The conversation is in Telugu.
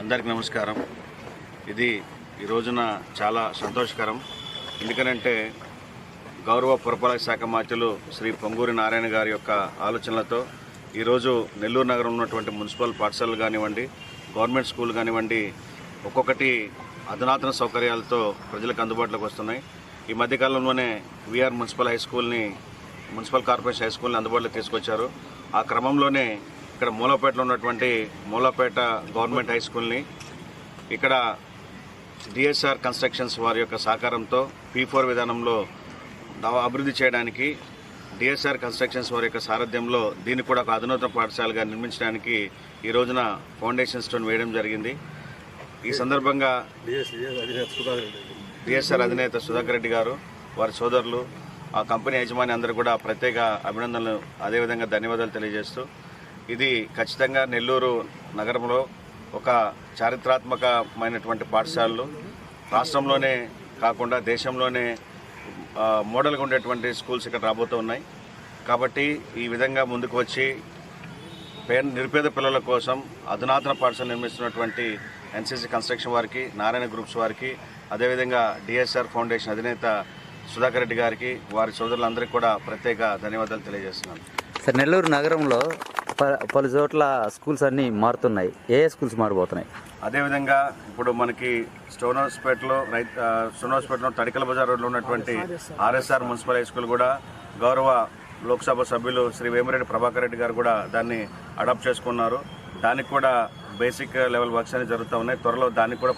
అందరికి నమస్కారం. ఇది ఈ రోజున చాలా సంతోషకరం. ఎందుకనంటే గౌరవ పురపాలక శాఖ మాత్యులు శ్రీ పొంగూరి నారాయణ గారి యొక్క ఆలోచనలతో ఈరోజు నెల్లూరు నగరం ఉన్నటువంటి మున్సిపల్ పాఠశాలలు కానివ్వండి గవర్నమెంట్ స్కూల్ కానివ్వండి ఒక్కొక్కటి అధునాతన సౌకర్యాలతో ప్రజలకు అందుబాటులోకి వస్తున్నాయి. ఈ మధ్యకాలంలోనే విఆర్ మున్సిపల్ హై స్కూల్ని మున్సిపల్ కార్పొరేషన్ హై స్కూల్ని అందుబాటులోకి తీసుకొచ్చారు. ఆ క్రమంలోనే ఇక్కడ మూలపేటలో ఉన్నటువంటి మూలపేట గవర్నమెంట్ హై స్కూల్ని ఇక్కడ డిఎస్ఆర్ కన్స్ట్రక్షన్స్ వారి యొక్క సహకారంతో పీ ఫోర్ విధానంలో అభివృద్ధి చేయడానికి డిఎస్ఆర్ కన్స్ట్రక్షన్స్ వారి యొక్క సారథ్యంలో దీన్ని కూడా ఒక అధునాతన పాఠశాలగా నిర్మించడానికి ఈ రోజున ఫౌండేషన్ స్టోన్ వేయడం జరిగింది. ఈ సందర్భంగా డిఎస్ఆర్ అధినేత సుధాకర్ రెడ్డి గారు వారి సోదరులు ఆ కంపెనీ యజమాని అందరూ కూడా ప్రత్యేక అభినందనలు అదేవిధంగా ధన్యవాదాలు తెలియజేస్తూ ఇది ఖచ్చితంగా నెల్లూరు నగరంలో ఒక చారిత్రాత్మకమైనటువంటి పాఠశాలలు. రాష్ట్రంలోనే కాకుండా దేశంలోనే మోడల్గా ఉండేటువంటి స్కూల్స్ ఇక్కడ రాబోతూ ఉన్నాయి. కాబట్టి ఈ విధంగా ముందుకు వచ్చి పేద నిరుపేద పిల్లల కోసం అధునాతన పాఠశాల నిర్మిస్తున్నటువంటి ఎన్సీసీ కన్స్ట్రక్షన్ వారికి నారాయణ గ్రూప్స్ వారికి అదేవిధంగా డిఎస్ఆర్ ఫౌండేషన్ అధినేత సుధాకర్ రెడ్డి గారికి వారి సోదరులందరికీ కూడా ప్రత్యేక ధన్యవాదాలు తెలియజేస్తున్నాను. సార్ నెల్లూరు నగరంలో పలు చోట్ల స్కూల్స్ అన్నీ మారుతున్నాయి. ఏ స్కూల్స్ మారిపోతున్నాయి అదేవిధంగా ఇప్పుడు మనకి స్టోన్ హౌస్పేటలో రైతు స్టోన్ హౌస్పేటలో తడికల బజార్ రోడ్లో ఉన్నటువంటి ఆర్ఎస్ఆర్ మున్సిపల్ హై స్కూల్ కూడా గౌరవ లోక్సభ సభ్యులు శ్రీ వేమిరెడ్డి ప్రభాకర్ రెడ్డి గారు కూడా దాన్ని అడాప్ట్ చేసుకున్నారు. దానికి కూడా బేసిక్ లెవెల్ వర్క్స్ అనేవి జరుగుతూ ఉన్నాయి. త్వరలో దానికి కూడా